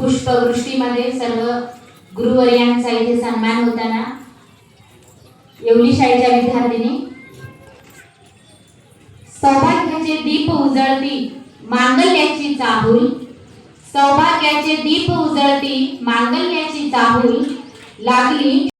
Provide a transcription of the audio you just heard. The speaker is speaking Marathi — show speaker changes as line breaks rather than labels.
पुष्पवृष्टीमध्ये सर्व गुरुवर्यांचा इथे सन्मान होताना येवली शाळेच्या विद्यार्थिनी सौभाग्याचे दीप उजळती मांगल्याची चाहूल सौभाग्याचे दीप उजळती मांगल्याची चाहूल लागली.